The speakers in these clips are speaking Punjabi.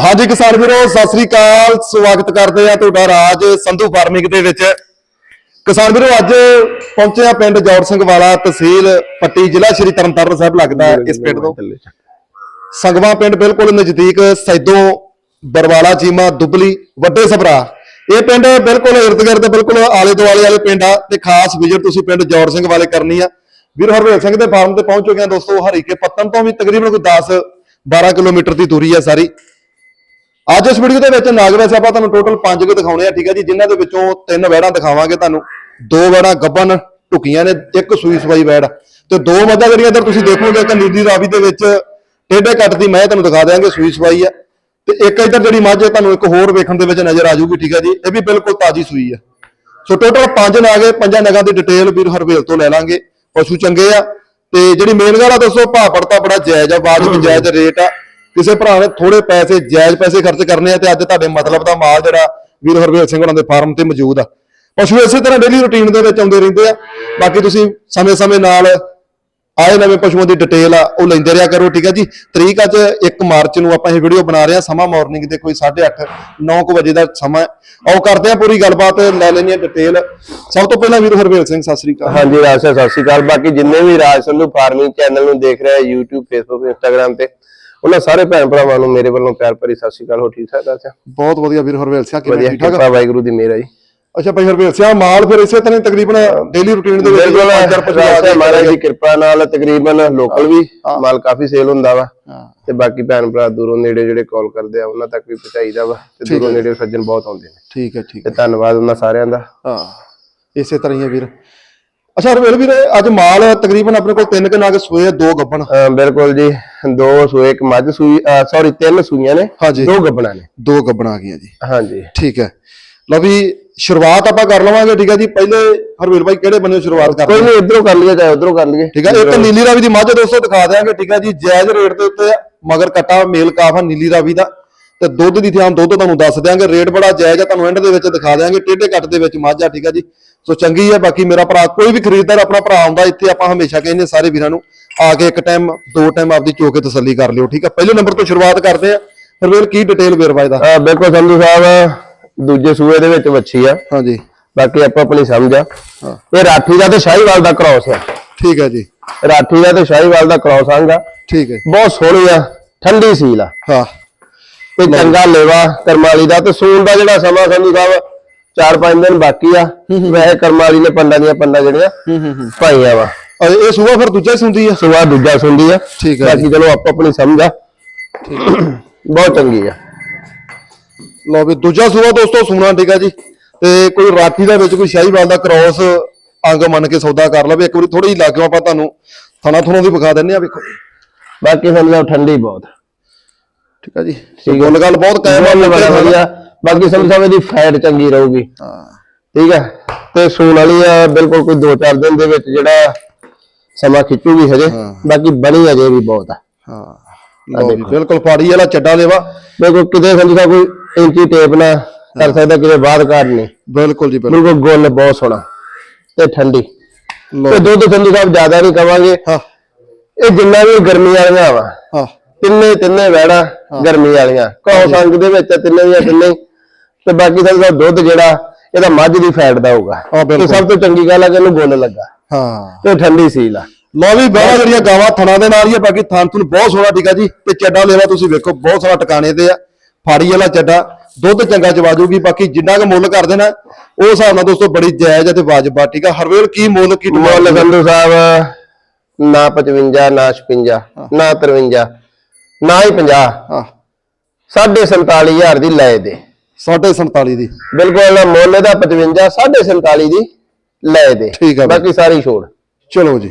ਹਾਂਜੀ ਕਿਸਾਨ ਵੀਰੋ, ਸਤਿ ਸ੍ਰੀ ਅਕਾਲ। ਸਵਾਗਤ ਕਰਦੇ ਆ ਤੁਹਾਡਾ ਰਾਜ ਸੰਧੂ ਫਾਰਮਿੰਗ ਦੇ ਵਿੱਚ। ਕਿਸਾਨ ਵੀਰੋ, ਅੱਜ ਪਹੁੰਚੇ ਆ ਪਿੰਡ ਜੋੜ ਸਿੰਘ ਵਾਲਾ ਤਹਿਸੀਲ ਪੱਟੀ, ਜ਼ਿਲ੍ਹਾ ਸ਼੍ਰੀ ਤਰਨਤਾਰਨ ਸਾਹਿਬ ਲੱਗਦਾ ਹੈ ਇਸ ਪਿੰਡ ਤੋਂ। ਸੰਗਵਾ ਪਿੰਡ ਬਿਲਕੁਲ ਨਜ਼ਦੀਕ ਸੈਦੋਂ ਬਰਵਾਲਾ, ਚੀਮਾ, ਦੁਬਲੀ, ਵੱਡੇ ਸਭਰਾ। ਇਹ ਪਿੰਡ ਬਿਲਕੁਲ ਇਰਦ ਗਿਰਦ, ਬਿਲਕੁਲ ਆਲੇ ਦੁਆਲੇ ਵਾਲੇ ਪਿੰਡ ਆ ਤੇ ਖਾਸ ਵਿਜ਼ਿਟ ਤੁਸੀਂ ਪਿੰਡ ਜੋੜ ਸਿੰਘ ਵਾਲੇ ਕਰਨੀ ਆ। ਵੀਰ ਹਰਵੇਲ ਸਿੰਘ ਦੇ ਫਾਰਮ ਤੇ ਪਹੁੰਚ ਚੁੱਕੇ ਆ ਦੋਸਤੋ, ਹਰੀਕੇ ਪੱਤਨ ਤੋਂ ਵੀ ਤਕਰੀਬਨ ਕੋਈ 10 12 ਕਿਲੋਮੀਟਰ ਦੀ ਦੂਰੀ ਆ ਸਾਰੀ। ਅੱਜ ਇਸ ਵੀਡੀਓ ਦੇ ਵਿੱਚ ਨਾਗ ਵੈਸੇ ਆਪਾਂ ਤੁਹਾਨੂੰ ਟੋਟਲ 5 ਕੁ ਦਿਖਾਉਣੇ ਆ ਠੀਕ ਆ ਜੀ ਜਿਨ੍ਹਾਂ ਦੇ ਵਿੱਚੋਂ ਤਿੰਨ ਵੈੜਾਂ ਦਿਖਾਵਾਂਗੇ ਤੁਹਾਨੂੰ। ਦੋ ਵੈੜਾਂ ਗੱਬਨ ਟੁਕੀਆਂ ਨੇ ਇੱਕ ਸੂਈ ਸਵਾਈ ਵੈੜ ਤੇ ਦੋ ਮੱਝਾਂ ਜਿਹੜੀਆਂ ਇੱਧਰ ਤੁਸੀਂ ਦੇਖੋਗੇ ਕਿ ਨੀਲੀ ਰਾਵੀ ਦੇ ਵਿੱਚ ਟੇਢੇ ਕੱਟ ਦੀ ਮੈਂ ਤੁਹਾਨੂੰ ਦਿਖਾ ਦਿਆਂਗੇ ਸੂਈ ਸਵਾਈ ਆ। ਤੇ ਇੱਕ ਇੱਧਰ ਜਿਹੜੀ ਮੱਝ ਤੁਹਾਨੂੰ ਇੱਕ ਹੋਰ ਵੇਖਣ ਦੇ ਵਿੱਚ ਨਜ਼ਰ ਆ ਜਾਊਗੀ ਠੀਕ ਆ ਜੀ ਇਹ ਵੀ ਬਿਲਕੁਲ ਤਾਜ਼ੀ ਸੂਈ ਆ। ਸੋ ਟੋਟਲ ਪੰਜ ਨਾਗ ਪੰਜਾਂ ਨਗਾਂ ਦੀ ਡਿਟੇਲ ਵੀਰ ਹਰਵੇਲ ਤੋਂ ਲੈ ਲਾਂਗੇ ਪਸ਼ੂ ਚੰਗੇ ਆ। ਤੇ ਜਿਹੜੀ ਮੇਨ ਗੱਲ ਆ ਦੱਸੋ ਭਾਅ ਪੜਤਾ ਬੜਾ ਜਾਇਜ਼ ਆ ਵਾਜਬ ਜਾਇਜ਼ ਰੇਟ ਆ। ਕਿਸੇ ਭਰਾ ਨੇ ਥੋੜੇ ਪੈਸੇ, ਜਾਇਜ਼ ਪੈਸੇ ਖਰਚ ਕਰਨੇ ਆ ਤੇ ਅੱਜ ਤੁਹਾਡੇ ਮਤਲਬ ਦਾ ਮਾਲ ਜਿਹੜਾ ਵੀਰ ਹਰਵੇਲ ਸਿੰਘ ਹੋਰਾਂ ਦੇ ਫਾਰਮ ਤੇ ਮੌਜੂਦ ਆ। ਪਸ਼ੂ ਇਸੇ ਤਰ੍ਹਾਂ ਡੇਲੀ ਰੁਟੀਨ ਦੇ ਵਿੱਚ ਆਉਂਦੇ ਰਹਿੰਦੇ ਆ। ਬਾਕੀ ਤੁਸੀਂ ਸਮੇਂ-ਸਮੇਂ ਨਾਲ ਆਏ ਨਵੇਂ ਪਸ਼ੂਆਂ ਦੀ ਡਿਟੇਲ ਆ, ਉਹ ਲੈਂਦੇ ਰਿਹਾ ਕਰੋ, ਠੀਕ ਹੈ ਜੀ? ਤਰੀਕ ਅੱਜ 1 ਮਾਰਚ ਨੂੰ ਆਪਾਂ ਇਹ ਵੀਡੀਓ ਬਣਾ ਰਹੇ ਹਾਂ ਸਮਾਂ ਮਾਰਨਿੰਗ ਦੇ ਕੋਈ 8:30 9 ਵਜੇ ਦਾ ਸਮਾਂ ਆਓ ਕਰਦੇ ਆ ਪੂਰੀ ਗੱਲਬਾਤ, ਲੈ ਲੈਣੀ ਹੈ ਡਿਟੇਲ ਸਭ ਤੋਂ ਪਹਿਲਾਂ ਵੀਰ ਹਰਵੇਲ ਸਿੰਘ, ਸਤਿ ਸ੍ਰੀ ਅਕਾਲ। ਹਾਂਜੀ, ਰਾਜ ਸਤਿ ਸ਼੍ਰੀ ਅਕਾਲ। ਬਾਕੀ ਜਿੰਨੇ ਵੀ ਰਾਜ ਸੰਧੂ ਫਾਰਮਿੰਗ ਚੈਨਲ ਨੂੰ ਦੇਖ ਰਹੇ ਆ, YouTube, Facebook, Instagram ਤੇ ਉਹਨਾਂ ਸਾਰੇ ਭੈਣ ਭਰਾਵਾਂ ਨੂੰ ਮੇਰੇ ਵੱਲੋਂ ਪਿਆਰ ਭਰੀ ਸਤਿ ਸ਼੍ਰੀ ਅਕਾਲ ਹੋ ਠੀਕ ਠਾਕ ਸਰ ਬਹੁਤ ਵਧੀਆ ਵੀਰ ਹਰਵੇਲ ਸਿੰਘ ਕਿਵੇਂ ਵਧੀਆ ਠੀਕ ਠਾਕ ਕਿਰਪਾ ਵਾਹਿਗੁਰੂ ਦੀ ਮਿਹਰ ਹੈ ਜੀ। ਅੱਛਾ ਭਾਈ ਹਰਵੇਲ ਸਿੰਘ ਮਾਲ ਫਿਰ ਇਸੇ ਤਰ੍ਹਾਂ ਹੀ ਤਕਰੀਬਨ ਡੇਲੀ ਰੁਟੀਨ ਦੇ ਵਿੱਚ ਬਿਲਕੁਲ ਮਹਾਰਾਜ ਦੀ ਕਿਰਪਾ ਨਾਲ ਤਕਰੀਬਨ ਲੋਕਲ ਵੀ। ਮਾਲ ਕਾਫੀ ਸੇਲ ਹੁੰਦਾ ਵਾ ਤੇ ਬਾਕੀ ਭੈਣ ਭਰਾ ਦੂਰੋਂ ਨੇੜੇ ਜਿਹੜੇ ਕਾਲ ਕਰਦੇ ਆ ਉਹਨਾਂ ਤੱਕ ਵੀ ਪਹੁੰਚਾਈਦਾ ਵਾ ਤੇ ਦੂਰੋਂ ਨੇੜੇ ਸੱਜਣ ਬਹੁਤ ਆਉਂਦੇ ਨੇ। ਠੀਕ ਹੈ ਠੀਕ ਤੇ ਹੈ। ਧੰਨਵਾਦ ਉਹਨਾਂ ਸਾਰਿਆਂ ਦਾ। ਹਾਂ। ਇਸੇ ਤਰ੍ਹਾਂ ਹੀ ਹੈ ਵੀਰ। ਅੱਛਾ ਹਰਵੇਲ ਵੀਰ ਅੱਜ ਮਾਲ ਤਕਰੀਬਨ ਆਪਣੇ ਕੋਲ ਤਿੰਨ ਕੁ ਨਗ ਸੋਏ ਆ, ਦੋ ਗੱਬਣ। ਬਿਲਕੁਲ ਜੀ ਦੋ ਸੂਏ ਇੱਕ ਮੱਝ ਸੂਈ ਸੌਰੀ ਤਿੰਨ ਸੂਈਆਂ ਨੇ ਦੋ ਗੱਬਣਾ ਨੇ। ਦੋ ਗੱਬਣ ਆ ਗਈਆਂ ਜੀ। ਹਾਂਜੀ। ਠੀਕ ਹੈ। ਲਓ ਵੀ ਸ਼ੁਰੂਆਤ ਆਪਾਂ ਕਰ ਲਵਾਂਗੇ ਠੀਕ ਹੈ ਜੀ। ਪਹਿਲੇ ਹਰਵੀਰ ਭਾਈ ਕਿਹੜੇ ਬੰਨੇ ਸ਼ੁਰੂਆਤ ਕਰਦੇ ਕੋਈ ਨਹੀਂ ਇਧਰੋਂ ਕਰ ਲਈਏ ਚਾਹੇ ਉਧਰੋਂ ਕਰ ਲਈਏ। ਠੀਕ ਹੈ ਇੱਕ ਨੀਲੀ ਰਾਵੀ ਦੀ ਮੱਝ ਦੋਸਤੋ ਦਿਖਾ ਦਿਆਂਗੇ ਠੀਕ ਹੈ ਜੀ। ਜਾਇਜ਼ ਰੇਟ ਦੇ ਉੱਤੇ ਮਗਰ ਕਟਾ ਮੇਲ ਕਾਫ ਨੀਲੀ ਰਾਵੀ ਦਾ। ਤੇ ਦੁੱਧ ਦੀ ਥਾਂ ਦੁੱਧ ਤੁਹਾਨੂੰ ਦੱਸ ਦਿਆਂਗੇ ਰੇਟ ਬੜਾ ਜਾਇਜ਼ ਆ ਤੁਹਾਨੂੰ ਐਂਡ ਦੇ ਵਿੱਚ ਦਿਖਾ ਦਿਆਂਗੇ ਟੇਢੇ ਕੱਟ ਦੇ ਵਿੱਚ ਮੱਝ ਆ ਠੀਕ ਹੈ ਜੀ। ਸੋ ਚੰਗੀ ਹੈ ਬਾਕੀ ਮੇਰਾ ਭਰਾ ਕੋਈ ਵੀ ਖਰੀਦਦਾਰ ਆਪਣਾ ਭਰਾ ਆਉਂਦਾ ਇੱਥੇ ਆਪਾਂ ਹਮੇਸ਼ਾ ਕਹਿੰਦੇ ਸਾਰੇ ਵੀਰਾਂ ਨੂੰ ਆ ਕੇ ਇੱਕ ਟਾਈਮ ਦੋ ਟਾਈਮ ਆਪਦੀ ਚੋ ਕੇ ਤਸੱਲੀ ਕਰ ਲਿਓ ਠੀਕ ਹੈ? ਪਹਿਲੇ ਨੰਬਰ ਤੋਂ ਸ਼ੁਰੂਆਤ ਕਰਦੇ ਆ ਹਰਵੇਲ ਕੀ ਡਿਟੇਲ ਵੇਰਵਾ ਇਹਦਾ? ਅਹ ਬਿਲਕੁਲ ਸੰਧੂ ਸਾਹਿਬ ਦੂਜੇ ਸੂਏ ਦੇ ਵਿੱਚ ਵੱਛੀ ਆ। ਹਾਂਜੀ। ਬਾਕੀ ਆਪਾਂ ਆਪਣੀ ਸਮਝ ਆ। ਹਾਂ। ਇਹ ਰਾਠੀ ਦਾ ਤੇ ਸ਼ਾਹੀਵਾਲ ਦਾ ਕ੍ਰਾਸ ਆ। ਠੀਕ ਹੈ ਜੀ। ਰਾਠੀ ਦਾ ਤੇ ਸ਼ਾਹੀਵਾਲ ਦਾ ਕ੍ਰਾਸ ਆਂਗਾ ਠੀਕ ਹੈ। ਬਹੁਤ ਸੋਹਣੀ ਆ ਠੰਡੀ ਸੀਲ ਆ। ਹਾਂ। ਤੇ ਚੰਗਾ ਲੇਵਾ ਕਰਮਾਲੀ ਦਾ ਤੇ ਸੂਲ ਦਾ ਜਿਹੜਾ ਸਮਾਂ ਸੰਧੂ ਸਾਹਿਬ 4-5 ਦਿਨ ਬਾਕੀ ਆ। ਵੈਸੇ ਕਰਮਾਲੀ ਨੇ ਪੰਡਾਂ ਦੀਆਂ ਪੰਡਾਂ ਜਿਹੜੀਆਂ ਪਾਈਆਂ ਵਾ। ਅਰੇ ਇਹ ਸੂਆ ਫਿਰ ਦੂਜਾ ਹੀ ਸੁੰਦੀ ਆ? ਸੁਆ ਦੂਜਾ ਸੁੰਦੀ ਆ। ਠੀਕ ਹੈ ਬਾਕੀ ਚਲੋ ਆਪੋ ਆਪਣੀ ਸਮਝ ਆ। ਬਹੁਤ ਚੰਗੀ ਆ। ਲਓ ਵੀ ਦੂਜਾ ਸੂਆ ਦੋਸਤੋ ਸੁਣਾ ਠੀਕ ਆ ਜੀ। ਤੇ ਕੋਈ ਰਾਠੀ ਦਾ ਵਿੱਚ ਕੋਈ ਸ਼ਾਹੀਵਾਲ ਦਾ ਕ੍ਰਾਸ ਅੰਗ ਮੰਨ ਕੇ ਸੌਦਾ ਕਰ ਲਵੇ। ਇੱਕ ਵਾਰੀ ਥੋੜੀ ਜਿਹੀ ਲਾਗਿਓ ਆਪਾਂ ਤੁਹਾਨੂੰ ਥਣਾ ਥਣੋਂ ਦੀ ਵਿਖਾ ਦਿੰਨੇ ਆ ਵੇਖੋ। ਬਾਕੀ ਸਾਹਿਬ ਠੰਡੀ ਬਹੁਤ। ਠੀਕ ਆ ਜੀ। ਠੀਕ ਗੱਲ ਬਹੁਤ ਕਾਇਮ ਆ ਲੱਗਿਆ ਬਾਕੀ ਸੰਧੂ ਸਾਹਿਬ ਦੀ ਫੈਟ ਚੰਗੀ ਰਹੂਗੀ। ਹਾਂ। ਠੀਕ ਹੈ? ਤੇ ਸੂਣ ਵਾਲੀ ਆ ਬਿਲਕੁਲ ਕੋਈ 2-4 ਦਿਨ ਦੇ ਵਿੱਚ ਜਿਹੜਾ ਸਮਾਂ ਖਿੱਚੂਗੀ ਹਜੇ। ਬਾਕੀ ਬਣੀ ਅਜੇ ਵੀ ਬਹੁਤ ਆ। ਹਾਂ। ਬਿਲਕੁਲ ਫਾੜੀ ਵਾਲਾ ਚੱਡਾ ਦੇਵਾ। ਬਿਲਕੁਲ ਕਿਤੇ ਸੰਧੂ ਸਾਹਿਬ ਕੋਈ ਇੰਚੀ ਟੇਪ ਨਾ ਕਰ ਸਕਦਾ ਕਿਤੇ ਬਾਅਦ ਘਾਟ ਨਹੀਂ। ਬਿਲਕੁਲ ਜੀ ਬਿਲਕੁਲ। ਗੁੱਲ ਬਹੁਤ ਸੋਹਣਾ ਤੇ ਠੰਡੀ। ਤੇ ਦੁੱਧ ਸੰਧੂ ਸਾਹਿਬ ਜ਼ਿਆਦਾ ਨਹੀਂ ਕਵਾਂਗੇ ਹਾਂ। ਇਹ ਜਿੰਨਾ ਵੀ ਗਰਮੀ ਵਾਲੀਆਂ ਵਾ ਹਾਂ। ਤਿੰਨੇ ਤਿੰਨੇ ਵੈੜਾ ਗਰਮੀ ਵਾਲੀਆਂ। ਕਹੋ ਸੰਗ ਦੇ ਵਿੱਚ ਤਿੰਨੇ ਦੀਆਂ ਤਿੰਨੇ। ਤੇ ਬਾਕੀ ਸਾਹਿਬ ਦੁੱਧ ਜਿਹੜਾ ਇਹਦਾ ਮੱਝ ਦੀ ਫੈਟ ਦਾ ਹੋਊਗਾ। ਹਾਂ, ਬਿਲਕੁਲ। ਤੇ ਸਭ ਤੋਂ ਚੰਗੀ ਗੱਲ ਹੈ ਕਿ ਇਹਨੂੰ ਗੁੱਲ ਲੱਗਾ। ਹਾਂ। ਤੇ ਠੰਡੀ ਸੀਲ ਆ। ਲਓ ਵੀ ਬਾਹਰ ਜਿਹੜੀਆਂ ਗਾਵਾਂ ਥਣਾ ਦੇ ਨਾਲ ਹੀ ਆ ਬਾਕੀ ਥਣ ਤੁਹਾਨੂੰ ਬਹੁਤ ਸੋਹਣਾ ਠੀਕ ਆ ਜੀ। ਤੇ ਚੱਡਾ ਲੈਵਾ ਤੁਸੀਂ ਵੇਖੋ ਬਹੁਤ ਸੋਹਣਾ ਟਿਕਾਣੇ ਤੇ ਆ। ਫਾੜੀ ਵਾਲਾ ਚੱਡਾ ਦੁੱਧ ਚੰਗਾ ਚਵਾ ਜੂਗੀ ਬਾਕੀ ਜਿੰਨਾ ਕੁ ਮੁੱਲ ਕਰਦੇ ਨਾ ਉਹ ਹਿਸਾਬ ਨਾਲ ਦੋਸਤੋ ਬੜੀ ਜਾਇਜ਼ ਆ ਤੇ ਵਾਜਬ ਆ ਠੀਕ ਆ। ਹਰਵੇਲ ਕੀ ਮੁੱਲ ਕੀ ਮੁੱਲ ਸੰਧੂ ਸਾਹਿਬ ਨਾ 55 ਨਾ 56 ਨਾ 53 ਨਾ ਹੀ 50 ਹਾਂ। ਸਾਢੇ 47000 ਦੀ ਲੈ ਦੇ। 47 ਦੀ। ਬਿਲਕੁਲ ਮੁੱਲ ਇਹਦਾ 55 ਸਾਢੇ 47 ਦੀ ਲੈ ਦੇ। ਠੀਕ ਆ ਬਈ। ਬਾਕੀ ਸਾਰੀ ਛੋੜ। ਚਲੋ ਜੀ।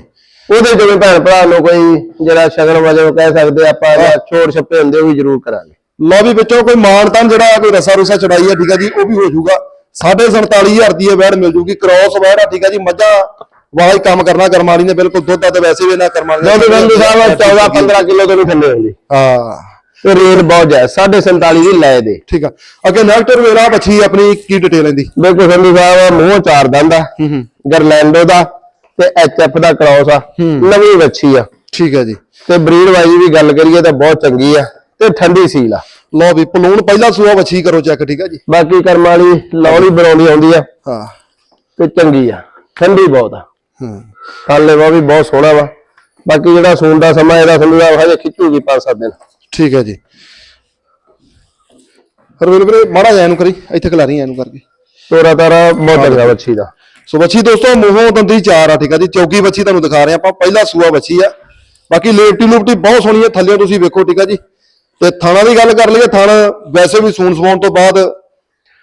ਉਹਦੇ ਜਿਵੇਂ ਭੈਣ ਭਰਾ ਨੂੰ ਕੋਈ ਜਿਹੜਾ ਸ਼ਗਨ ਵਜੋਂ ਕਹਿ ਸਕਦੇ ਆਪਾਂ ਜਾਂ ਛੋੜ ਛੱਪੇ ਹੁੰਦੇ ਉਹ ਵੀ ਜ਼ਰੂਰ ਕਰਾਂਗੇ। ਲਓ ਵੀ ਵਿੱਚੋਂ ਕੋਈ ਮਾਨਤਾਨ ਜਿਹੜਾ ਕੋਈ ਰਸਾ ਰੁਸਾ ਚੜਾਈ ਆ ਠੀਕ ਆ ਜੀ ਉਹ ਵੀ ਹੋ ਜਾਊਗਾ। 47500 ਦੀ ਇਹ ਵੈੜ ਮਿਲ ਜੂਗੀ। ਕ੍ਰੋਸ ਵੈੜ ਆ ਠੀਕ ਆ ਜੀ ਮੱਝਾਂ ਵਾਲਾ ਹੀ ਕੰਮ ਕਰਨਾ ਕਰਮਾਲੀ ਨੇ ਬਿਲਕੁਲ ਦੁੱਧ ਦਾ ਤੇ ਵੈਸੇ ਵੀ ਨਾ ਕਰਮਾਲੀ ਨੇ ਦੁੱਧ ਸੰਧੂ ਸਾਹਿਬ 14 15 ਕਿਲੋ ਤੋਂ ਵੀ ਥੱਲੇ ਹੁੰਦੀ ਹਾਂ। ਤੇ ਰੇਟ ਬਹੁਤ ਜਾਇਜ਼ ਸਾਢੇ 47 ਦੀ ਲੈ ਦੇ। ਠੀਕ ਆ। ਅੱਗੇ ਨੈਕਟਰ ਵੇਲਾ ਬੱਚੀ ਆਪਣੀ ਕੀ ਡਿਟੇਲ ਇਹਦੀ? ਬਿਲਕੁਲ ਸੰਧੂ ਸਾਹਿਬ ਮੂੰਹ ਚਾਰ ਦੰਦ ਆ ਹੂੰ ਹੂੰ। ਗਰਲੈਂਡੋ ਦਾ ਤੇ ਐਚਐਫ ਦਾ ਕ੍ਰਾਸ ਆ ਨਵੀਂ ਵੱਛੀ ਆ। ਠੀਕ ਹੈ ਜੀ। ਤੇ ਬਰੀਡ ਵਾਈਜ਼ ਵੀ ਗੱਲ ਕਰੀਏ ਤਾਂ ਬਹੁਤ ਚੰਗੀ ਆ ਤੇ ਠੰਡੀ ਸੀਲ ਆ। ਲਓ ਵੀ ਪਲੂਣ ਪਹਿਲਾ ਸੂਆ ਵੱਛੀ ਕਰੋ ਚੈੱਕ ਠੀਕ ਆ ਜੀ। ਬਾਕੀ ਕਰਮ ਵਾਲੀ ਲੌਲੀ ਬਣਾਉਂਦੀ ਆਉਂਦੀ ਆ। ਹਾਂ। ਤੇ ਚੰਗੀ ਆ ਠੰਡੀ ਬਹੁਤ ਆ। ਹੂੰ। ਹਾਲੇ ਵਾ ਵੀ ਬਹੁਤ ਸੋਹਣਾ ਵਾ। ਬਾਕੀ ਜਿਹੜਾ ਸੂਣ ਦਾ ਸਮਾਂ ਇਹਦਾ ਸੰਧੂ ਸਾਹਿਬ ਹਜੇ ਖਿੱਚੂਗੀ 5-7 ਦਿਨ। ਠੀਕ ਹੈ ਜੀ। ਹਰਵੀਰ ਵੀਰੇ ਮਾੜਾ ਜਿਹਾ ਇਹਨੂੰ ਕਰੀ ਇੱਥੇ ਖਿਲਾਰੀ ਇਹਨੂੰ ਕਰਕੇ। ਤੋਰਾ ਤਾਰਾ ਬਹੁਤ ਚੰਗਾ ਵੱਛੀ ਦਾ। ਸੋ ਬੱਚੀ ਦੋਸਤੋ ਮੂੰਹੋਂ ਦੰਦੀ ਚਾਰ ਆ ਠੀਕ ਆ ਜੀ। ਚੌਕੀ ਬੱਚੀ ਤੁਹਾਨੂੰ ਦਿਖਾ ਰਹੇ ਆਪਾਂ ਪਹਿਲਾ ਸੂਆ ਬੱਚੀ ਆ। ਬਾਕੀ ਲੇਪਟੀ ਲੂਪਟੀ ਬਹੁਤ ਸੋਹਣੀ ਹੈ ਥੱਲੇ ਤੁਸੀਂ ਵੇਖੋ ਠੀਕ ਆ ਜੀ। ਤੇ ਥਾਣਾ ਦੀ ਗੱਲ ਕਰ ਲਈਏ ਥਾਣਾ ਵੈਸੇ ਵੀ ਸੂਣ ਸਵਾਉਣ ਤੋਂ ਬਾਅਦ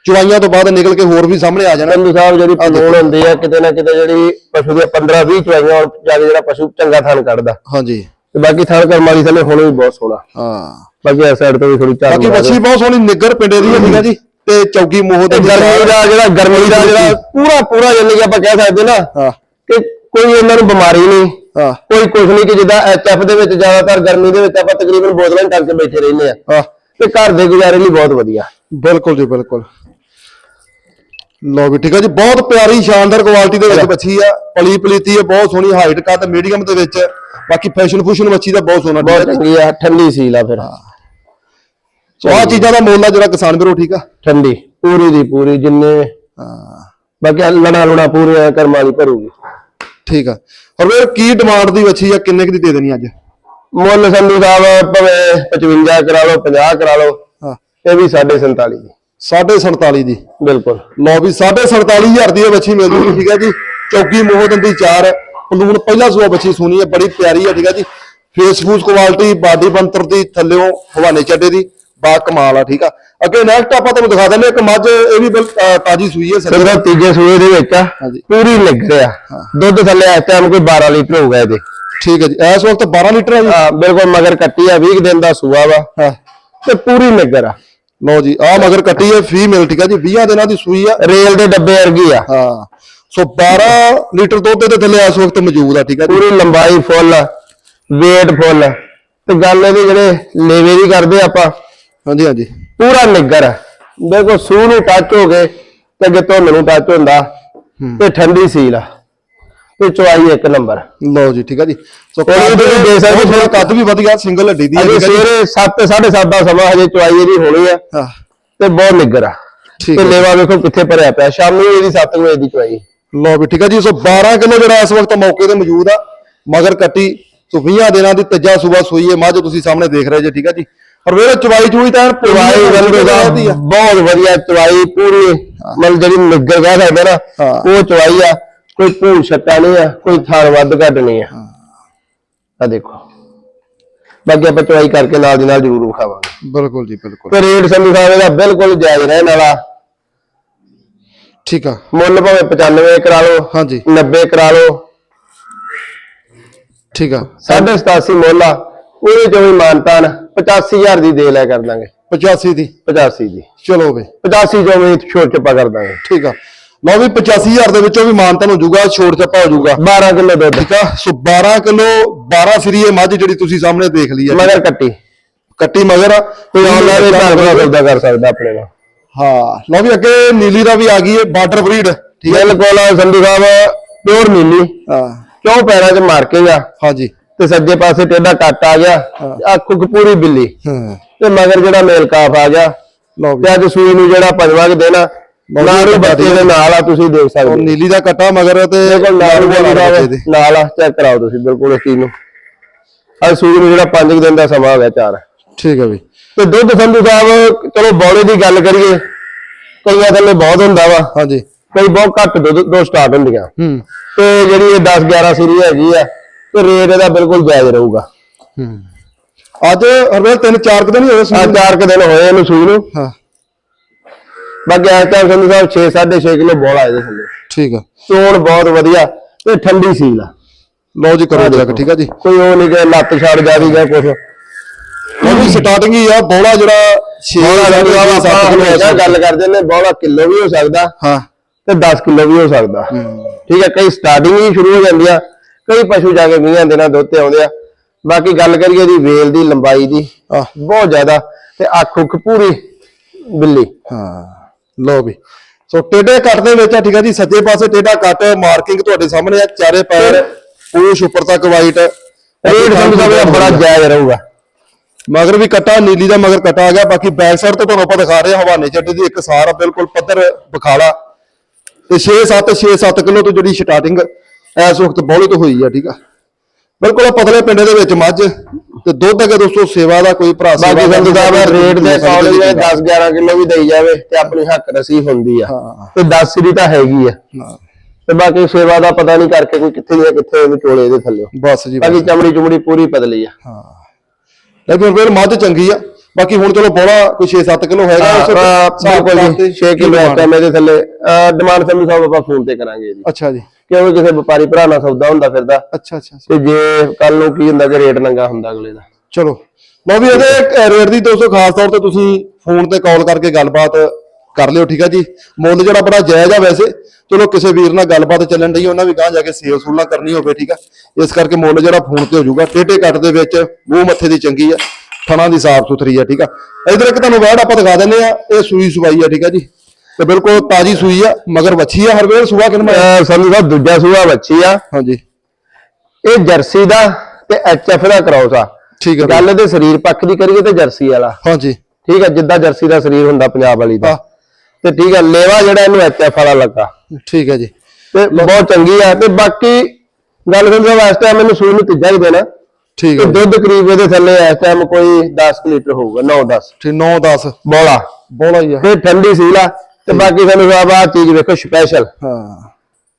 ਚੁਵਾਈਆਂ ਤੋਂ ਬਾਅਦ ਨਿਕਲ ਕੇ ਹੋਰ ਵੀ ਸਾਹਮਣੇ ਆ ਜਾਣਾ। ਸੰਧੂ ਸਾਹਿਬ ਜਿਹੜੀ ਪਲੂਣ ਹੁੰਦੀ ਆ ਕਿਤੇ ਨਾ ਕਿਤੇ ਜਿਹੜੀ ਪਸ਼ੂ ਦੀਆਂ 15-20 ਚਵਾਈਆਂ ਹੁਣ ਜਾ ਕੇ ਜਿਹੜਾ ਪਸ਼ੂ ਚੰਗਾ ਥਣ ਕੱਢਦਾ। ਹਾਂਜੀ। ਤੇ ਬਾਕੀ ਥਣ ਕਰਮ ਵਾਲੀ ਥੱਲੇ ਹੁਣ ਵੀ ਬਹੁਤ ਸੋਹਣਾ। ਹਾਂ। ਬਾਕੀ ਇਸ ਸਾਈਡ ਤੋਂ ਵੀ ਥੋੜੀ ਚਾਰ ਬਾਕੀ ਬੱਚੀ ਬਹੁਤ ਸੋਹਣੀ ਨਿੱਗਰ ਪਿੰਡੇ ਦੀ ਹੈ। ਠੀਕ ਆ ਜੀ ਤੇ ਚੌਕੀ ਮੂੰਹੋਂ ਤੇ ਗਰਮੀ ਦਾ ਜਿਹੜਾ ਗਰਮੀ ਦਾ ਜਿਹੜਾ ਪੂਰਾ ਪੂਰਾ ਜਿੰਨੇ ਕਿ ਆਪਾਂ ਕਹਿ ਸਕਦੇ ਨਾ ਹਾਂ। ਕਿ ਕੋਈ ਇਹਨਾਂ ਨੂੰ ਬਿਮਾਰੀ ਨਹੀਂ। ਹਾਂ। ਕੋਈ ਕੁਝ ਨਹੀਂ ਕਿ ਜਿੱਦਾਂ ਐਚਐਫ ਦੇ ਵਿੱਚ ਜ਼ਿਆਦਾਤਰ ਗਰਮੀ ਦੇ ਵਿੱਚ ਆਪਾਂ ਤਕਰੀਬਨ ਬੋਤਲਾਂ ਹੀ ਟੰਗ ਕੇ ਬੈਠੇ ਰਹਿੰਦੇ ਆ। ਹਾਂ। ਤੇ ਘਰ ਦੇ ਗੁਜ਼ਾਰੇ ਲਈ ਬਹੁਤ ਵਧੀਆ। ਬਿਲਕੁਲ ਜੀ ਬਿਲਕੁਲ। ਲੋ ਵੀ ਠੀਕ ਹੈ ਜੀ ਬਹੁਤ ਪਿਆਰੀ ਸ਼ਾਨਦਾਰ ਕੁਆਲਿਟੀ ਦੇ ਵਿੱਚ ਬੱਚੀ ਆ। ਪਲੀ ਪਲੀਤੀ ਹੈ ਬਹੁਤ ਸੋਹਣੀ ਹਾਈਟ ਕੱਦ ਮੀਡੀਅਮ ਦੇ ਵਿੱਚ। ਬਾਕੀ ਫੈਸ਼ਨ ਫੂਸ਼ਨ ਬੱਚੀ ਦਾ ਬਹੁਤ ਸੋਹਣਾ ਬਹੁਤ ਚੰਗੀ ਆ ਠੰਡੀ ਸੀਲ ਆ ਫਿਰ। ਸੋ ਆ ਚੀਜ਼ਾਂ ਦਾ ਮੁੱਲ ਆ ਜਿਹੜਾ ਕਿਸਾਨ ਵੀਰੋ ਠੀਕ ਆ? ਠੰਡੀ ਪੂਰੀ ਦੀ ਪੂਰੀ ਜਿੰਨੇ ਹਾਂ। ਬਾਕੀ ਲੜਾ ਲੁਣਾ ਪੂਰੇ ਕਰਮ ਵਾਲੀ ਭਰੂਗੀ। ਠੀਕ ਆ। ਹੋਰ ਵੀਰ ਕੀ ਡਿਮਾਂਡ ਦੀ ਬੱਚੀ ਆ ਕਿੰਨੇ ਕੁ ਦੀ ਦੇ ਦੇਣੀ ਅੱਜ? ਮੁੱਲ ਸੰਧੂ ਸਾਹਿਬ ਭਾਵੇਂ 55 ਕਰਾ ਲਓ 50 ਕਰਾ ਲਓ ਹਾਂ। ਇਹ ਵੀ 47 ਦੀ। 47 ਦੀ। ਬਿਲਕੁਲ। ਲੋ ਵੀ 47500 ਦੀ ਇਹ ਬੱਚੀ ਮਿਲ ਜੂਗੀ ਠੀਕ ਹੈ ਜੀ। ਚੌਕੀ ਮੋਹ ਦੰਦੀ ਚਾਰ ਪਲੂਣ ਪਹਿਲਾ ਸੂਆ ਬੱਚੀ ਸੋਹਣੀ ਹੈ ਬੜੀ ਪਿਆਰੀ ਹੈ ਠੀਕ ਹੈ ਜੀ। ਫੇਸ ਫੂਸ ਕੁਆਲਿਟੀ ਬਾਡੀ ਬੰਤਰ ਦੀ ਥੱਲਿਓਂ ਹਵਾਨੇ ਚੱਡੇ ਦੀ ਬਾ ਕਮਾਲ ਆ ਠੀਕ ਆ। ਅੱਗੇ ਨੈਕਸਟ ਆਪਾਂ ਤੁਹਾਨੂੰ ਦਿਖਾ ਦਿੰਦੇ ਇੱਕ ਮੱਝ ਇਹ ਵੀ ਤਾਜੀ ਸੂਈ ਹੈ ਸਾਹਿਬ ਤੀਜੇ ਸੂਏ ਦੇ ਵਿੱਚ ਆ। ਪੂਰੀ ਨਿਗ ਰਿਹਾ। ਦੁੱਧ ਥੱਲੇ ਇਸ ਟਾਈਮ ਕੋਈ 12 ਲੀਟਰ ਹੋਊਗਾ ਇਹਦੇ। ਠੀਕ ਹੈ ਜੀ। ਇਸ ਵਕਤ 12 ਲੀਟਰ ਹੈ ਜੀ। ਹਾਂ ਬਿਲਕੁਲ ਮਗਰ ਕੱਟੀ ਆ 20 ਕੁ ਦਿਨ ਦਾ ਸੂਆ ਵਾ। ਤੇ ਪੂਰੀ ਨਿਗਰ ਆ ਲਓ ਜੀ ਆ ਮਗਰ ਕੱਟੀ ਹੈ ਫੀਮੇਲ ਠੀਕ ਹੈ ਜੀ। 20 ਦਿਨਾਂ ਦੀ ਸੂਈ ਆ। ਰੇਲ ਦੇ ਡੱਬੇ ਵਰਗੀ ਆ। ਹਾਂ। ਸੋ 12 ਲੀਟਰ ਦੁੱਧ ਦੇ ਥੱਲੇ ਇਸ ਵਕਤ ਮੌਜੂਦ ਆ ਠੀਕ ਹੈ ਜੀ? ਪੂਰੀ ਲੰਬਾਈ ਫੁੱਲ weight ਫੁੱਲ ਤੇ ਗੱਲ ਇਹਦੇ ਜਿਹੜੇ ਲੇਵੇ ਦੀ ਕਰਦੇ ਆਪਾਂ ਹਾਂਜੀ ਹਾਂਜੀ। ਪੂਰਾ ਨਿੱਗਰ ਆ। ਬਿਲਕੁਲ ਸੂਹ ਨੂੰ ਟੱਚ ਹੋ ਗਏ ਤੇ ਅੱਗੇ ਧੁੰਨ ਨੂੰ ਟੱਚ ਹੁੰਦਾ। ਤੇ ਠੰਡੀ ਸੀਲ ਆ। ਤੇ ਚਵਾਈ ਇੱਕ ਨੰਬਰ। ਲਓ ਜੀ ਠੀਕ ਹੈ ਜੀ। ਸੋ ਕੋਈ ਵੀ ਦੇ ਸਕਦੇ ਹੋ। ਥੋੜਾ ਕੱਦ ਵੀ ਵਧੀਆ ਸਿੰਗਲ ਹੱਡੀ ਦੀ ਹੈ ਹੈ ਜੀ। ਸਵੇਰੇ 7 7:30 ਦਾ ਸਮਾਂ ਹਜੇ ਚਵਾਈ ਇਹਦੀ ਹੋਣੀ ਆ। ਹਾਂ। ਤੇ ਬਹੁਤ ਨਿੱਗਰ ਆ। ਤੇ ਹੈ ਲੇਵਾ ਵੇਖੋ ਕਿੱਥੇ ਭਰਿਆ ਪਿਆ ਸ਼ਾਮੀ ਇਹਦੀ 7 ਵਜੇ ਦੀ ਚਵਾਈ ਲਓ ਵੀ ਠੀਕ ਹੈ ਜੀ ਸੋ 12 ਕਿਲੋ ਜਿਹੜਾ ਇਸ ਵਕਤ ਮੌਕੇ ਤੇ ਮੌਜੂਦ ਆ ਮਗਰ ਕੱਟੀ ਸੋ 20 ਦਿਨਾਂ ਦੀ ਤੀਜਾ ਸੂਬਾ ਸੂਈ ਹੈ ਮੱਝ ਤੁਸੀਂ ਸਾਹਮਣੇ ਦੇਖ ਰਹੇ ਜੇ ਠੀਕ ਹੈ ਜੀ। ਪਰ ਵੇਲੇ ਚਵਾਈ ਚੂਈ ਤਾਂ ਚਵਾਈ ਪੂਰੀ ਵਰਗੇ ਦਾ ਰਹਿੰਦੀ ਆ ਬਹੁਤ ਵਧੀਆ ਚਵਾਈ ਪੂਰੀ ਮਤਲਬ ਜਿਹੜੀ ਨਿੱਗਰ ਕਹਿ ਸਕਦੇ ਨਾ। ਉਹ ਚਵਾਈ ਆ ਕੋਈ ਭੂਲ ਛੱਟਾ ਨਹੀਂ ਆ ਕੋਈ ਥਾਲ ਵੱਧ ਘੱਟ ਨਹੀਂ ਆ। ਆ ਦੇਖੋ। ਬਾਕੀ ਆਪਾਂ ਚਵਾਈ ਕਰਕੇ ਨਾਲ ਦੀ ਨਾਲ ਜ਼ਰੂਰ ਵਿਖਾਵਾਂਗੇ। ਬਿਲਕੁਲ ਜੀ ਬਿਲਕੁਲ। ਤੇ ਰੇਟ ਸੰਧੂ ਸਾਹਿਬ ਦਾ ਬਿਲਕੁਲ ਜਾਇਜ਼ ਰਹਿਣ ਵਾਲਾ। ਠੀਕ ਆ। ਮੁੱਲ ਭਾਵੇਂ 95 ਕਰਾ ਲਓ ਹਾਂਜੀ। 90 ਕਰਾ ਲਓ। ਠੀਕ ਆ। 87 ਮੁੱਲ ਆ ਉਹਦੇ ਚੋਂ ਵੀ ਮਾਨਤਾਨ 85000 ਦੀ ਦੇ ਲਿਆ ਕਰ ਦਾਂਗੇ। 85 ਦੀ। 85 ਦੀ। ਚਲੋ ਵੇ। 85 ਚੋਂ ਵੀ ਛੋਟ ਚੱਪਾ ਕਰ ਦਾਂਗੇ। ਠੀਕ ਆ। ਲਓ ਵੀ 85000 ਦੇ ਵਿੱਚੋਂ ਵੀ ਮਾਨਤਨ ਹੋ ਜਾਊਗਾ ਛੋੜ ਚੱਪਾ ਹੋ ਜਾਊਗਾ। 12 ਕਿਲੋ ਦੁੱਧ। ਠੀਕ ਆ। ਸੋ 12 ਕਿਲੋ 12 ਸਰੀਏ ਮੱਝ ਜਿਹੜੀ ਤੁਸੀਂ ਸਾਹਮਣੇ ਦੇਖ ਲਈ ਆ ਮਗਰ ਕੱਟੀ। ਕੱਟੀ ਮਗਰ ਆ। ਕੋਈ ਆਨਲਾਈਨ ਸੌਦਾ ਕਰ ਸਕਦਾ ਆਪਣੇ ਨਾਲ। ਹਾਂ ਲਓ ਵੀ ਅੱਗੇ ਨੀਲੀ ਦਾ ਵੀ ਆ ਗਈ ਹੈ ਬਾਰਡਰ ਬਰੀਡ ਠੀਕ ਹੈ। ਬਿਲਕੁਲ ਸੰਧੂ ਸਾਹਿਬ ਪਿਓਰ ਨੀਲੀ। ਹਾਂ। ਕਿਉਂ ਪੈਰਾਂ 'ਚ ਮਾਰ ਕੇ ਗਿਆ? ਹਾਂਜੀ। ਤੇ ਸੱਜੇ ਪਾਸੇ ਟੇਡਾ ਕੱਟ ਆ ਗਿਆ। ਅੱਖ ਪੂਰੀ ਬਿੱਲੀ। ਹਾਂ। ਤੇ ਮਗਰ ਜਿਹੜਾ ਮੇਲ ਕਾਫ ਆ ਗਿਆ। ਲਓ ਵੀ। ਅੱਜ ਸੂਈ ਨੂੰ ਜਿਹੜਾ ਪੰਜਵਾਂ ਕਿ ਦੇਣਾ ਨਾਲ ਬੱਚੇ ਦੇ ਨਾਲ ਆ ਤੁਸੀਂ ਦੇਖ ਸਕਦੇ ਹੋ। ਨੀਲੀ ਦਾ ਕੱਟਾ ਮਗਰ ਤੇ। ਨਾਲ ਆ ਚੈੱਕ ਕਰਾਓ ਤੁਸੀਂ ਬਿਲਕੁਲ ਇਸ ਚੀਜ਼ ਨੂੰ। ਅੱਜ ਸੂਈ ਨੂੰ ਜਿਹੜਾ 5 ਦਿਨ ਦਾ ਸਮਾਂ ਹੋ ਗਿਆ ਚਾਰ। ਠੀਕ ਹੈ ਵੀ। ਤੇ ਦੁੱਧ ਸੰਧੂ ਸਾਹਿਬ ਚਲੋ ਬੌਲੇ ਦੀ ਗੱਲ ਕਰੀਏ ਕਈਆਂ ਥੱਲੇ ਬਹੁਤ ਹੁੰਦਾ ਵਾ। ਹਾਂਜੀ। ਕਈ ਬਹੁਤ ਘੱਟ ਦੁੱਧ ਤੋਂ ਸਟਾਰਟ ਹੁੰਦੀਆਂ। ਹੂੰ। ਤੇ ਜਿਹੜੀ ਇਹ 10 11 ਸੀਰੀ ਹੈਗੀ ਆ ਤੇ ਰੇਟ ਇਹਦਾ ਬਿਲਕੁਲ ਜਾਇਜ਼ ਰਹੂਗਾ। ਹੂੰ। ਅੱਜ ਹਰਵੇਲ ਤਿੰਨ ਚਾਰ ਕੁ ਦਿਨ ਹੀ ਹੋਏ ਆ ਸੂਈ ਚਾਰ ਕੁ ਦਿਨ ਹੋਏ ਇਹਨੂੰ ਸੂਈ ਨੂੰ। ਹਾਂ। ਬਾਕੀ ਇਸ ਟਾਈਮ ਸੰਧੂ ਸਾਹਿਬ 6 6.5 ਕਿਲੋ ਬੋਲਾ ਇਹਦੇ ਥੱਲੇ। ਠੀਕ ਆ। ਚੋਣ ਬਹੁਤ ਵਧੀਆ ਤੇ ਠੰਡੀ ਸੀਲ ਆ। ਲਓ ਜੀ ਕਰੋ ਚੈੱਕ ਠੀਕ ਆ ਜੀ। ਕੋਈ ਉਹ ਨਹੀਂ ਕਿ ਲੱਤ ਛੱਡ ਜਾਵੀ ਜਾਂ ਕੁਛ। ਵੀ ਸਟਾਰਟਿੰਗ ਹੀ ਆ ਬੋਲਾ ਜਿਹੜਾ 6 ਆਪਾਂ ਗੱਲ ਕਰਦੇ ਨੇ ਬੋਲਾ ਕਿਲੋ ਵੀ ਹੋ ਸਕਦਾ ਹਾਂ। ਤੇ 10 ਕਿਲੋ ਵੀ ਹੋ ਸਕਦਾ। ਠੀਕ ਹੈ ਕਈ ਸਟਾਰਟਿੰਗ ਹੀ ਸ਼ੁਰੂ ਹੋ ਜਾਂਦੀ ਆ ਕਈ ਪਸ਼ੂ ਜਾ ਕੇ 20 ਦਿਨਾਂ ਦੁੱਧ ਤੇ ਆਉਂਦੇ ਆ। ਬਾਕੀ ਗੱਲ ਕਰੀਏ ਦੀ ਵੇਲ ਦੀ ਲੰਬਾਈ ਦੀ ਬਹੁਤ ਜ਼ਿਆਦਾ ਤੇ ਅੱਖ ਉੱਖ ਪੂਰੀ ਬਿੱਲੀ। ਹਾਂ ਲਓ ਵੀ। ਸੋ ਟੇਡੇ ਕੱਟ ਦੇ ਵਿੱਚ ਆ ਠੀਕ ਆ ਜੀ ਸੱਜੇ ਪਾਸੇ ਟੇਡਾ ਕੱਟ ਮਾਰਕਿੰਗ ਤੁਹਾਡੇ ਸਾਹਮਣੇ ਆ ਚਾਰੇ ਪੈਰ ਪੂਛ ਉੱਪਰ ਤੱਕ ਵਾਈਟ ਰੇਟ ਦਾ ਬੜਾ ਜਾਇਜ਼ ਰਹੂਗਾ। ਮਗਰ ਵੀ ਕਟਾ ਨੀਲੀ ਦਾ ਮਗਰ ਕਟਾ ਆ ਗਿਆ ਬਾਕੀ ਬੈਕ ਸਾਈਡ ਤੇ ਤੁਹਾਨੂੰ ਆਪਾਂ ਦਿਖਾ ਰਹੇ ਹਾਂ ਹਵਾਨੇ ਚੱਡੇ ਦੀ ਇੱਕ ਸਾਰ ਆ ਬਿਲਕੁਲ ਪੱਧਰ ਬਖਾਲਾ। ਤੇ 6-7 6-7 ਕਿਲੋ ਤੋਂ ਜਿਹੜੀ ਸਟਾਰਟਿੰਗ ਇਸ ਵਕਤ ਬੌਲੇ ਤੋਂ ਹੋਈ ਆ ਠੀਕ ਆ? ਬਿਲਕੁਲ ਪਤਲੇ ਪਿੰਡੇ ਦੇ ਵਿੱਚ ਮੱਝ। ਤੇ ਦੁੱਧ ਅਗੇ ਦੋਸਤੋ ਸੇਵਾ ਦਾ ਕੋਈ ਭਰਾ ਸੇਵਾ ਬਾਕੀ ਕਰਦਾ ਰੇਟ ਦੇ ਅਕੋਰਡਿੰਗ ਹਾਂ। 10 11 ਕਿਲੋ ਵੀ ਦੇਈ ਜਾਵੇ ਤੇ ਆਪਣੀ ਹੱਕ ਰਸੀ ਹੁੰਦੀ ਆ। ਹਾਂ। ਤੇ 10 ਦੀ ਤਾਂ ਹੈਗੀ ਆ। ਤੇ ਬਾਕੀ ਸੇਵਾ ਦਾ ਪਤਾ ਨਹੀਂ ਕਰਕੇ ਕੋਈ ਕਿੱਥੇ ਦੀ ਕਿੱਥੇ ਵਿਚੋਲੇ ਇਹਦੇ ਥੱਲੇ। ਬਸ ਜੀ। ਬਾਕੀ ਚਮੜੀ ਚੁਮੜੀ ਪੂਰੀ ਪਤਲੀ ਆ। ਲੇਕਿਨ ਫਿਰ ਮੱਝ ਚੰਗੀ ਆ। ਬਾਕੀ ਹੁਣ ਚਲੋ ਬੋਲਾ ਕੋਈ 6-7 ਕਿਲੋ ਹੈਗਾ ਉਸ ਬਿਲਕੁਲ ਤੇ ਜੀ। 6 ਕਿਲੋ। ਟਾਈਮ ਇਹਦੇ ਥੱਲੇ। ਡਿਮਾਂਡ ਸੰਧੂ ਸਾਹਿਬ ਆਪਾਂ ਫੋਨ ਤੇ ਕਰਾਂਗੇ ਜੀ। ਅੱਛਾ ਜੀ। ਕਿਉਂਕਿ ਕਿਸੇ ਵਪਾਰੀ ਭਰਾ ਨਾਲ ਸੌਦਾ ਹੁੰਦਾ ਫਿਰਦਾ। ਅੱਛਾ ਅੱਛਾ। ਤੇ ਜੇ ਕੱਲ ਨੂੰ ਕੀ ਹੁੰਦਾ ਕਿ ਰੇਟ ਨੰਗਾ ਹੁੰਦਾ ਅਗਲੇ ਦਾ। ਚਲੋ। ਲਓ ਵੀ ਇਹਦੇ ਰੇਟ ਦੀ ਦੋਸਤੋ ਖਾਸ ਤੌਰ ਤੇ ਤੁਸੀਂ ਫੋਨ ਤੇ ਕਾਲ ਕਰਕੇ ਗੱਲਬਾਤ ਕਰ ਲਿਓ ਠੀਕ ਆ ਜੀ। ਮੁੱਲ ਜਿਹੜਾ ਬੜਾ ਜਾਇਜ਼ ਆ ਵੈਸੇ। ਚਲੋ ਕਿਸੇ ਵੀਰ ਨਾਲ ਗੱਲਬਾਤ ਚੱਲਣ ਡਈ ਉਹਨਾਂ ਵੀ ਗਾਂ ਜਾ ਕੇ ਸੇਲ ਸੂਲ ਕਰਨੀ ਹੋਵੇ ਠੀਕ ਆ। ਇਸ ਕਰਕੇ ਮੁੱਲ ਜਿਹੜਾ ਫੋਨ ਤੇ ਹੋ ਜਾਊਗਾ ਟੇਢੇ ਕੱਟ ਦੇ ਵਿੱਚ ਮੂੰਹ ਮੱਥੇ ਦੀ ਚੰਗੀ ਆ ਥਣਾ ਦੀ ਸਾਫ਼ ਸੁਥਰੀ ਆ ਠੀਕ ਆ। ਇਧਰ ਇੱਕ ਤੁਹਾਨੂੰ ਵਰਡ ਆਪਾਂ ਦਿਖਾ ਦਿੰਦੇ ਆ ਇਹ ਸੂਈ ਸਵਾਈ ਆ ਠੀਕ ਆ ਜੀ। ਤੇ ਬਿਲਕੁਲ ਤਾਜੀ ਸੂਈ ਆ ਮਗਰ ਵੱਛੀ ਆ ਹਰਵੇਲ ਸੂਆ ਕਿੰਨਾ ਸੰਧੂ ਸਾਹਿਬ ਦੂਜਾ ਸੂਆ ਬੱਚੀ ਆ। ਹਾਂਜੀ। ਇਹ ਜਰਸੀ ਦਾ ਤੇ ਐਚਐਫ ਦਾ ਕ੍ਰੋਸ ਆ। ਠੀਕ ਆ। ਬਈ। ਗੱਲ ਇਹਦੇ ਸਰੀਰ ਪੱਖ ਦੀ ਕਰੀਏ ਤੇ ਜਰਸੀ ਵਾਲਾ। ਹਾਂਜੀ। ਠੀਕ ਹੈ ਜਿੱਦਾਂ ਜਰਸੀ ਦਾ ਸਰੀਰ ਹੁੰਦਾ ਪੰਜਾਬ ਵਾਲੀ ਦਾ। ਹਾਂ ਤੇ ਠੀਕ ਹੈ ਲੇਵਾ ਜਿਹੜਾ ਇਹਨੂੰ ਐਚਐਫ ਵਾਲਾ ਲੱਗਾ। ਠੀਕ ਹੈ ਜੀ। ਤੇ ਬਹੁਤ ਚੰਗੀ ਆ ਤੇ ਬਾਕੀ ਗੱਲ ਸੰਧੂ ਸਾਹਿਬ ਇਸ ਟਾਈਮ ਮੈਨੂੰ ਸੂਈ ਨੂੰ ਤੀਜਾ ਹੀ ਦੇਣਾ। ਠੀਕ ਹੈ ਦੁੱਧ ਕਰੀਬ ਇਹਦੇ ਥੱਲੇ ਇਸ ਟਾਈਮ ਕੋਈ 10 ਕੁ ਲੀਟਰ ਹੋਊਗਾ 9-10 ਠੀਕ 9 10 ਬੋਲਾ। ਬੋਲਾ ਹੀ ਆ। ਤੇ ਠੰਡੀ ਸੀਲਾ ਤੇ ਬਾਕੀ ਸਾਨੂੰ ਸਾਹਿਬ ਆ ਚੀਜ਼ ਵੇਖੋ ਸਪੈਸ਼ਲ ਹਾਂ।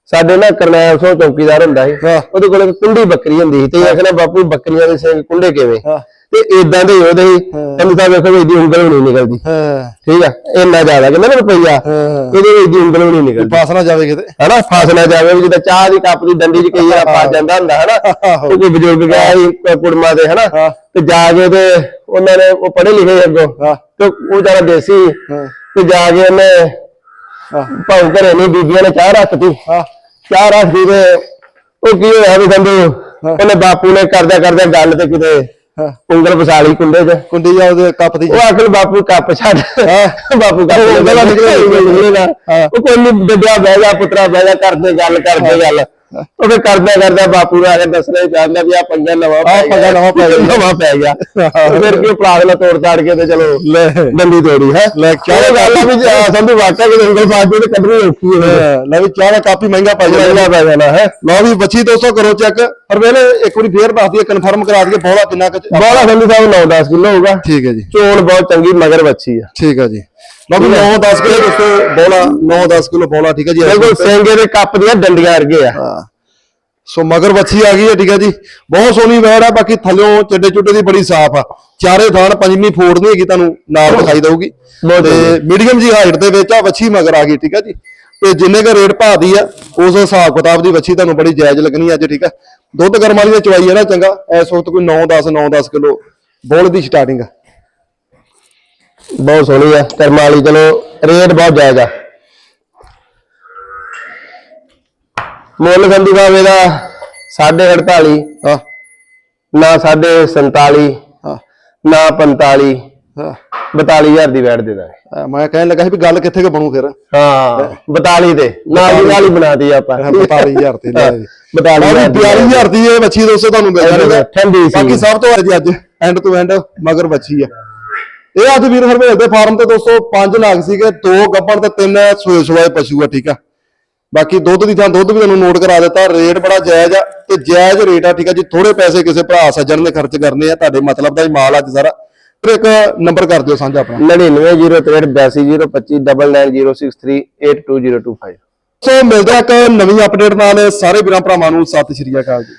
ਸਾਡੇ ਨਾ ਕਰਨੈਲ ਸੋ ਚੌਕੀਦਾਰ ਹੁੰਦਾ ਸੀ। ਉਹਦੇ ਕੋਲ ਇੱਕ ਕੁੰਡੀ ਬੱਕਰੀ ਹੁੰਦੀ ਸੀ ਤੇ ਆਖਣਾ ਬਾਪੂ ਬੱਕਰੀਆਂ ਦੇ ਸਿੰਘ ਕੁੰਡੇ ਕਿਵੇਂ? ਹਾਂ। ਤੇ ਇਦਾਂ ਦੇ ਹੀ ਉਹਦੇ ਹੀ। ਕਹਿੰਦੇ ਸਾਹਿਬ ਵੇਖੋ ਵੀ ਇਹਦੀ ਉਂਗਲ ਵੀ ਨਹੀਂ ਨਿਕਲਦੀ। ਹਾਂ। ਠੀਕ ਆ? ਇੰਨਾ ਜ਼ਿਆਦਾ ਕਹਿੰਦਾ ਨਾ ਰੁਪਈਆ। ਇਹਦੇ ਵਿੱਚ ਦੀ ਉਂਗਲ ਵੀ ਨਹੀਂ ਨਿਕਲਦੀ। ਪਾਸ ਨਾ ਜਾਵੇ ਕਿਤੇ। ਹਨਾ? ਫਸ ਨਾ ਜਾਵੇ ਵੀ ਜਿੱਦਾਂ ਚਾਹ ਦੀ ਕੱਪ ਦੀ ਡੰਡੀ 'ਚ ਕਈ ਵਾਰ ਫਸ ਜਾਂਦਾ ਹੁੰਦਾ ਹਨਾ। ਉਹ ਕੋਈ ਬਜ਼ੁਰਗ ਗਿਆ ਸੀ ਕੁੜਮਾ ਦੇ ਹਨਾ। ਤੇ ਜਾ ਕੇ ਤੇ ਉਹਨਾਂ ਨੇ ਉਹ ਪੜ੍ਹੇ ਲਿਖੇ ਅੱਗੋਂ। ਤੇ ਉਹ ਜਰਾ ਦੇਸੀ ਤੇ ਜਾ ਕੇ ਉਹਨੇ ਭਾਉ ਘਰੇ ਨਹੀਂ ਬੀਬੀਆਂ ਨੇ ਚਾਹ ਰੱਖਤੀ ਚਾਹ ਰੱਖਦੀ ਤੇ ਉਹ ਕੀ ਹੋਇਆ ਵੀ ਸੰਦੂ ਉਹਨੇ ਬਾਪੂ ਨੇ ਕਰਦਾ ਕਰਦਾ ਗੱਲ ਤੇ ਕਿਤੇ ਉਂਗਲ ਫਸਾ ਲਈ ਕੁੰਡੇ 'ਚ। ਕੁੰਡੀ ਜਾ ਉਹਦੇ ਕੱਪ ਦੀ। ਉਹ ਆਖਰ ਬਾਪੂ ਕੱਪ ਛੱਡ। ਬਾਪੂ ਕੱਪ ਉਹ ਉਂਗਲਾਂ ਨਿਕਲਿਆ ਹੀ ਨਹੀਂ। ਨਿਕਲੇਗਾ ਹਾਂ। ਉਹ ਕੋਈ ਨਹੀਂ ਡੱਡਿਆ ਬਹਿ ਜਾ ਪੁੱਤਰਾ ਬਹਿ ਜਾ ਕਰਦੇ ਗੱਲ ਕਰਦੇ ਗੱਲ। ਉਹ ਫਿਰ ਕਰਦਾ ਕਰਦਾ ਬਾਪੂ ਆ ਕੇ ਦੱਸਣਾ ਹੀ ਚਾਹੁੰਦਾ ਵੀ ਆ ਪੰਜਾ ਨਵਾਂ ਆਹ ਪੰਗਾ ਨਵਾਂ ਪੈ ਗਿਆ। ਨਵਾਂ ਪੈ ਗਿਆ। ਫਿਰ ਕੀ ਪਲਾਗ ਨਾਲ ਤੋੜ ਤਾੜ ਕੇ ਤੇ ਚਲੋ ਲੈ। ਡੰਡੀ ਤੋੜੀ ਹੈ? ਲੈ ਚਾਹ ਗੱਲ ਵੀ ਸੰਧੂ ਵਾਕਿਆ ਕਿ ਫਸ ਗਈ ਤੇ ਕੱਢਣੀ ਔਖੀ ਹੈ। ਲੈ ਵੀ ਚਾਹ ਦਾ ਕਾਪੀ ਮਹਿੰਗਾ ਪੈ ਜਾਣਾ। ਪੈ ਜਾਣਾ ਹੈ? ਲਓ ਵੀ ਬੱਚੀ ਦੋਸਤੋ ਕਰੋ ਚੈੱਕ। ਪਰ ਵੇਲੇ ਇੱਕ ਵਾਰੀ ਫੇਰ ਦੱਸ ਦਈਏ ਕਨਫਰਮ ਕਰਾ ਦਈਏ ਬੋਲਾ ਕਿੰਨਾ ਕੁ ਬੋਲਾ ਸੰਧੂ ਸਾਹਿਬ 9-10 ਕਿਲੋ ਹੋਊਗਾ। ਠੀਕ ਹੈ ਜੀ। ਚੋਣ ਬਹੁਤ ਚੰਗੀ ਮਗਰ ਬੱਚੀ ਆ। ਠੀਕ ਹੈ ਜੀ। ਲਓ ਵੀ 9 10 ਕਿਲੋ ਦੋਸਤੋ ਬੋਲਾ 9 10 ਕਿਲੋ ਬੋਲਾ ਠੀਕ ਹੈ ਜੀ ਬਿਲਕੁਲ ਸਿੰਘੇ ਦੇ ਕੱਪ ਦੀਆਂ ਡੰਡੀਆਂ ਵਰਗੇ ਆ। ਹਾਂ। ਸੋ ਮਗਰ ਵੱਛੀ ਆ ਗਈ ਹੈ ਠੀਕ ਹੈ ਜੀ। ਬਹੁਤ ਸੋਹਣੀ ਵੈੜ ਆ ਬਾਕੀ ਥੱਲਿਓਂ ਚੱਡੇ ਚੁੱਡੇ ਦੀ ਬੜੀ ਸਾਫ਼ ਆ। ਚਾਰੇ ਥਾਣ ਪੰਜਵੀਂ ਫੋੜ ਨਹੀਂ ਹੈਗੀ ਤੁਹਾਨੂੰ ਨਾਲ ਦਿਖਾਈ ਦਊਗੀ। ਬਹੁਤ ਤੇ ਮੀਡੀਅਮ ਜੀ ਹਾਈਟ ਦੇ ਵਿੱਚ ਆ ਵੱਛੀ ਮਗਰ ਆ ਗਈ ਠੀਕ ਹੈ ਜੀ। ਤੇ ਜਿੰਨੇ ਕੁ ਰੇਟ ਭਾਦੀ ਆ ਉਸ ਹਿਸਾਬ ਕਿਤਾਬ ਦੀ ਵੱਛੀ ਤੁਹਾਨੂੰ ਬੜੀ ਜਾਇਜ਼ ਲੱਗਣੀ ਅੱਜ ਠੀਕ ਹੈ। ਦੁੱਧ ਗਰਮ ਵਾਲੀ ਦੀ ਚਵਾਈ ਹੈ ਨਾ ਚੰਗਾ। ਇਸ ਵਕਤ ਕੋਈ 9 10 9 10 ਕਿਲੋ ਬੋਲ ਦੀ ਸਟਾਰਟਿੰਗ ਆ। ਬਹੁਤ ਸੋਹਣੀ ਆ ਕਰਮਾਂ ਵਾਲੀ ਚਲੋ ਰੇਟ ਬਹੁਤ ਜਾਇਜ਼ ਆ। ਮੁੱਲ ਸਾਹਿਬ ਇਹਦਾ 48.5 ਹਾਂ। ਨਾ 47 ਹਾਂ। ਨਾ 45 ਹਾਂ। 42000 ਦੀ ਵੈਟ ਦੇ ਦਾਂਗੇ। ਮੈਂ ਕਹਿਣ ਲੱਗਾ ਸੀ ਵੀ ਗੱਲ ਕਿੱਥੇ ਕੁ ਬਣੂ ਫਿਰ। ਹਾਂ 42 ਤੇ। ਨਾਲ ਦੀ ਨਾਲ ਹੀ ਬਣਾਤੀ ਆਪਾਂ। 42000 ਤੇ ਲੈ ਜੀ। 42000 ਦੀ 42000 ਦੀ ਇਹ ਵੱਛੀ ਦੋਸਤੋ ਤੁਹਾਨੂੰ ਮਿਲ ਜਾਣੀ ਠੰਡੀ ਸੀ। ਬਾਕੀ ਸਭ ਤੋਂ ਅੱਜ ਅੱਜ ਐਂਡ ਟੂ ਐਂਡ ਮਗਰ ਵੱਛੀ ਆ। ਇਹ ਅੱਜ ਵੀਰ ਹਰਵੇਲ ਦੇ ਫਾਰਮ ਤੇ ਦੋਸਤੋ ਪੰਜ ਨਾਗ ਸੀਗੇ ਦੋ ਗੱਬਣ ਤੇ ਤਿੰਨ ਸੋਏ ਸੋਏ ਪਸ਼ੂ ਆ ਠੀਕ ਆ। ਬਾਕੀ ਦੁੱਧ ਦੀ ਥਾਂ ਦੁੱਧ ਵੀ ਤੁਹਾਨੂੰ ਨੋਟ ਕਰਾ ਦਿੱਤਾ ਰੇਟ ਬੜਾ ਜਾਇਜ਼ ਆ ਤੇ ਜਾਇਜ਼ ਰੇਟ ਆ ਠੀਕ ਆ ਜੀ। ਥੋੜੇ ਪੈਸੇ ਕਿਸੇ ਭਰਾ ਸੱਜਣ ਨੇ ਖਰਚ ਕਰਨੇ ਆ ਤੁਹਾਡੇ ਮਤਲਬ ਦਾ ਹੀ ਮਾਲ ਅੱਜ ਸਾਰਾ। ਫਿਰ ਇੱਕ ਨੰਬਰ ਕਰ ਦਿਓ ਸਾਂਝਾ ਆਪਣਾ। 9903829063820225 ਸੋ ਮਿਲਦੇ ਆ ਇੱਕ ਨਵੀਂ ਅਪਡੇਟ ਨਾਲ ਸਾਰੇ ਵੀਰਾਂ ਭਰਾਵਾਂ ਨੂੰ ਸਤਿ ਸ਼੍ਰੀ ਅਕਾਲ ਜੀ।